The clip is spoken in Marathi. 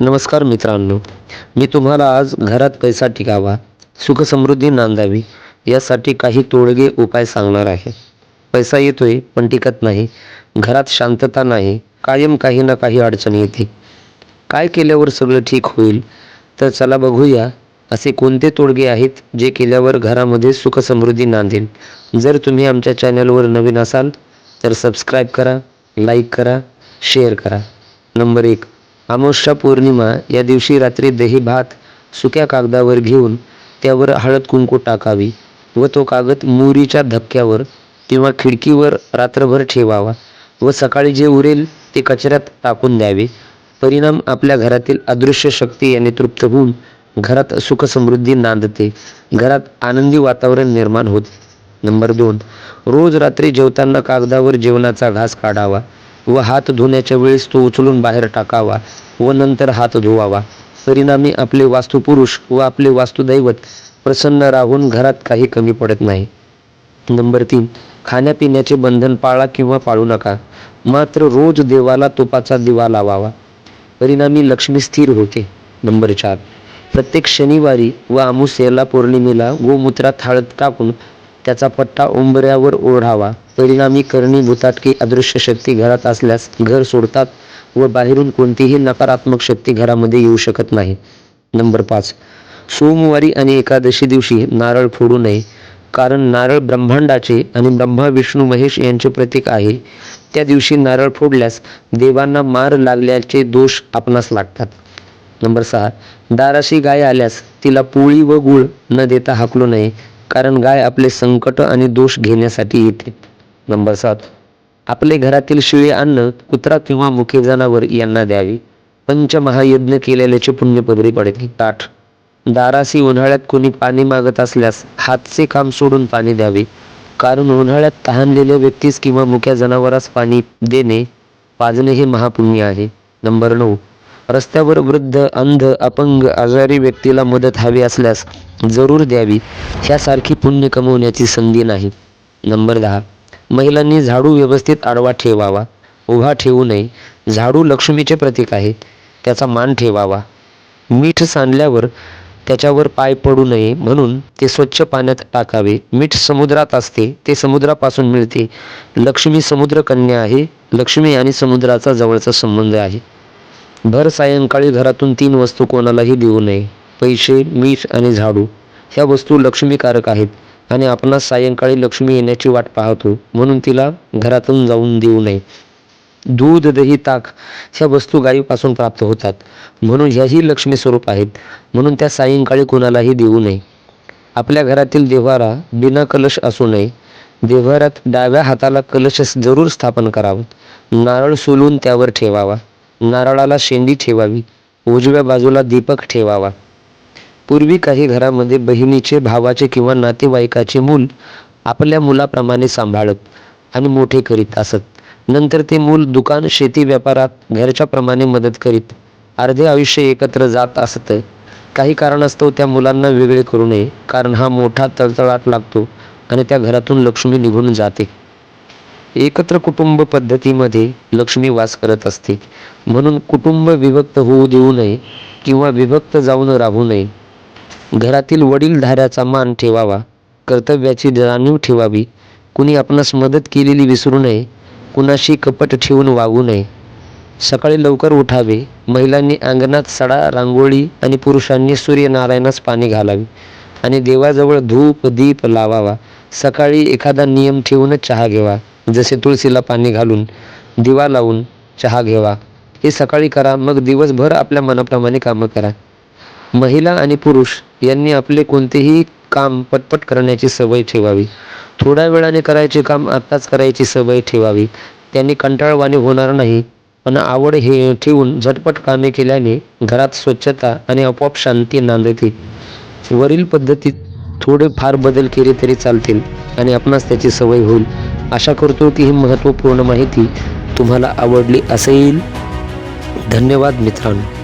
नमस्कार मित्रांनो मी तुम्हाला आज घरात पैसा टिकावा सुखसमृद्धी नांदावी यासाठी काही तोडगे उपाय सांगणार आहे. पैसा येतोय पण टिकत नाही घरात शांतता नाही कायम काही ना काही अडचण येते. काय केल्यावर सगळं ठीक होईल तर चला बघूया असे कोणते तोडगे आहेत जे केल्यावर घरामध्ये सुखसमृद्धी नांदेल. जर तुम्ही आमच्या चॅनलवर नवीन असाल तर सबस्क्राईब करा लाईक करा शेअर करा. नंबर एक अमावस्या पौर्णिमा या दिवशी रात्री दही भात सुक्या कागदावर घेऊन त्यावर हळद कुंकू टाकावी व तो कागद मुरीच्या धक्क्यावर किंवा खिडकीवर रात्रभर ठेवावा व सकाळी जे उरेल ते कचऱ्यात टाकून द्यावे. परिणाम आपल्या घरातील अदृश्य शक्ती याने तृप्त होऊन घरात सुखसमृद्धी नांदते. घरात आनंदी वातावरण निर्माण होते. नंबर दोन. रोज रात्री जेवताना कागदावर जेवणाचा घास काढावा. व हात धुण्याच्या वेळेस तो उचलून बाहेर टाकावा व नंतर हात धुवावा. परिणामी आपले वास्तुपुरुष व आपले वास्तुदैवत प्रसन्न राहून घरात काही कमी पडत नाही. नंबर तीन खाण्यापिण्याचे बंधन पाळा किंवा पाळू नका. मात्र रोज देवाला तुपाचा दिवा लावावा. परिणामी लक्ष्मी स्थिर होते. नंबर चार प्रत्येक शनिवारी व अमुसेला पौर्णिमेला गोमूत्रात हळद टाकून त्याचा पट्टा उंबऱ्यावर ओढावा. परिणामी करणी भूताटकी अदृश्य शक्ती घरात असल्यास घर सोडतात व बाहेरून कोणतीही नकारात्मक शक्ती घरामध्ये येऊ शकत नाही. नंबर पाच. सोमवारी आणि एकादशी दिवशी नारळ फोडू नये. कारण नारळ ब्रह्मांडाचे आणि ब्रह्मा विष्णू महेश यांचे प्रतीक आहे. त्या दिवशी नारळ फोडल्यास देवांना मार लागल्याचे दोष आपणास लागतात. नंबर सहा. दाराशी गाय आल्यास तिला पोळी व गुळ न देता हाकलू नये. कारण गाय आपले संकट आणि दोष घेण्यासाठी येते. नंबर सात. आपले घरातील शिळे अन्न कुत्रा किंवा मुखे जनावर यांना द्यावे. पंचमहायज्ञ केलेल्याचे पुण्य पदरी पडते आठ. दाराशी उन्हाळ्यात कोणी पाणी मागत असल्यास हातचे काम सोडून पाणी द्यावे. कारण उन्हाळ्यात तहानलेल्या व्यक्तीस किंवा मुक्या जनावरास पाणी देणे पाजणे हे महापुण्य आहे. नंबर नऊ. रस्त्यावर वृद्ध अंध अपंग आजारी व्यक्तीला मदत हवी असल्यास जरूर द्यावी. ह्यासारखी पुण्य कमवण्याची संधी नाही. नंबर दहा. महिलांनी झाडू व्यवस्थित आडवा ठेवावा. उभा ठेवू नये. झाडू लक्ष्मीचे प्रतीक आहे त्याचा मान ठेवावा. मीठ सांडल्यावर त्याच्यावर पाय पडू नये म्हणून ते स्वच्छ पाण्यात टाकावे. मीठ समुद्रात असते ते समुद्रापासून मिळते. लक्ष्मी समुद्र कन्या आहे. लक्ष्मी आणि समुद्राचा जवळचा संबंध आहे. भर सायंकाळी घरातून तीन वस्तू कोणालाही देऊ नये. पैसे मीठ आणि झाडू. ह्या वस्तू लक्ष्मीकारक आहेत आणि आपणास सायंकाळी लक्ष्मी येण्याची वाट पाहतो. म्हणून तिला घरातून जाऊन देऊ नये. दूध दही ताक ह्या वस्तू गायीपासून प्राप्त होतात. म्हणून ह्याही लक्ष्मी स्वरूप आहेत. म्हणून त्या सायंकाळी कुणालाही देऊ नये. आपल्या घरातील देव्हारा बिना कलश असू नये. देव्हाऱ्यात डाव्या हाताला कलश जरूर स्थापन करावं. नारळ सोलून त्यावर ठेवावा. नारळाला शेंडी ठेवावी उजव्या बाजूला दीपक ठेवावा. पूर्वी काही घरामध्ये बहिणीचे भावाचे किंवा नातेवाईकाचे मूल आपल्या मुलाप्रमाणे सांभाळत आणि मोठे करीत असत. नंतर ते मूल दुकान शेती व्यापारात घरच्याप्रमाणे मदत करीत अर्धे आयुष्य एकत्र जात असतं. काही कारणास्तव त्या मुलांना वेगळे करू नये कारण हा मोठा तळतळाट लागतो आणि त्या घरातून लक्ष्मी निघून जाते. एकत्र कुटुंब पद्धतीमध्ये लक्ष्मी वास करत असते. म्हणून कुटुंब विभक्त होऊ देऊ नये किंवा विभक्त जाऊन राहू नये. घरातील वडीलधाऱ्याचा मान ठेवावा कर्तव्याची जाणीव ठेवावी. कुणी आपणास मदत केलेली विसरू नये कुणाशी कपट ठेवून वागू नये. सकाळी लवकर उठावे महिलांनी अंगणात सडा रांगोळी आणि पुरुषांनी सूर्यनारायणास पाणी घालावे आणि देवाजवळ धूप दीप लावावा. सकाळी एखादा नियम ठेवून चहा घ्यावा जसे तुळशीला पाणी घालून दिवा लावून चहा घ्यावा हे सकाळी करा मग दिवसभर आपल्या मनाप्रमाणे कामं करा. महिला आणि पुरुष यांनी आपले कोणतेही काम पटपट करण्याची सवय ठेवावी. थोड्या वेळाने करायचे काम आत्ताच करायची सवय ठेवावी. त्यांनी कंटाळवाणी होणार नाही. पण आवड हे ठेवून झटपट कामे केल्याने घरात स्वच्छता आणि आपोआप शांती नांदते. वरील पद्धतीत थोडे फार बदल केले तरी चालतील आणि आपणास त्याची सवय होईल. आशा करतो की ही महत्त्वपूर्ण माहिती तुम्हाला आवडली असेल. धन्यवाद मित्रांनो.